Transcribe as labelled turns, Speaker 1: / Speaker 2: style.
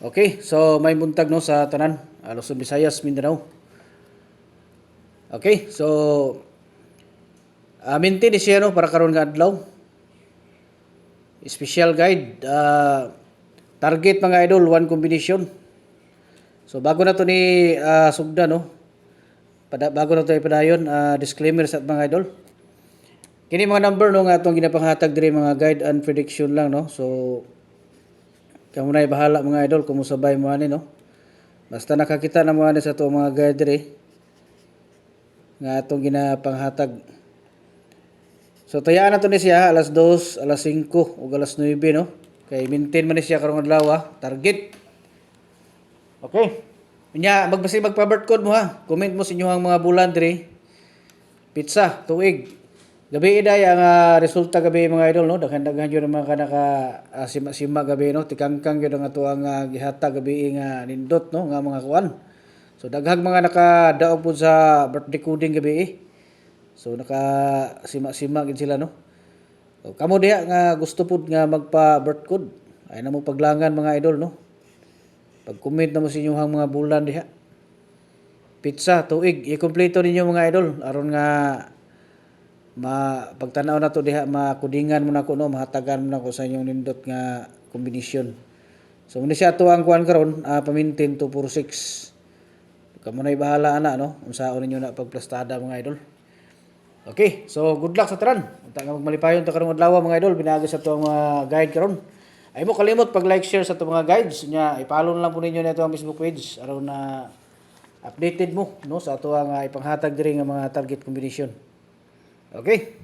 Speaker 1: Okay, so may buntag no sa tanan, ah, Luzon, Visayas, Mindanao. Okay, so uh, maintain ni siya no para karon nga adlaw. Special guide, ah, target mga idol, one combination. So bago na to ni ah, sugda no. Pada, bago na to ipadayon, ah, disclaimer sa mga idol. Kini mga number no nga atong ginapanghatag diri mga guide and prediction lang no. So Kamu na bahala mga idol kung musabay mo ani no. Basta nakakita na mo ani sa to mga guide nga atong ginapanghatag. So tayaan na to ni siya alas 2, alas 5 ug alas 9 no. Kay maintain man ni siya karong adlaw. Target. Okay. Nya magbasi magpa-birth code mo ha. Comment mo sa inyong mga bulan diri. Pizza, tuig. Gabi iday ang ah, resulta gabi mga idol no. Daghan-daghan ang mga kanaka uh, sima-sima gabi no. Tikangkang yun ang ato ang ah, gihata gabi nga nindot no nga mga kuan. So daghang mga nakadaog po sa birthday coding gabi eh. So naka sima-sima gid sila no. So, kamo diha nga gusto pud nga magpa birth code. Ay na mo paglangan mga idol no. Pag-comment na mo sa inyong mga bulan diha. Pizza, tuig, i-kompleto ninyo mga idol aron nga ma pagtanaw na to diha makudingan mo na ko no mahatagan mo na ko sa inyong nindot nga kombinasyon. So muna siya to ang kuan karon uh, pamintin 246. Kamo na bahala ana no unsaon ninyo na pagplastada mga idol. Okay, so good luck sa tanan. Unta nga magmalipayon ta karong adlaw mga idol binago sa to mga guide karon. Ay mo kalimot pag like share sa to mga guides nya ipalo na lang po ninyo na ito ang Facebook page aron na updated mo no sa ato ang uh, ipanghatag diri nga mga target combination. Okay?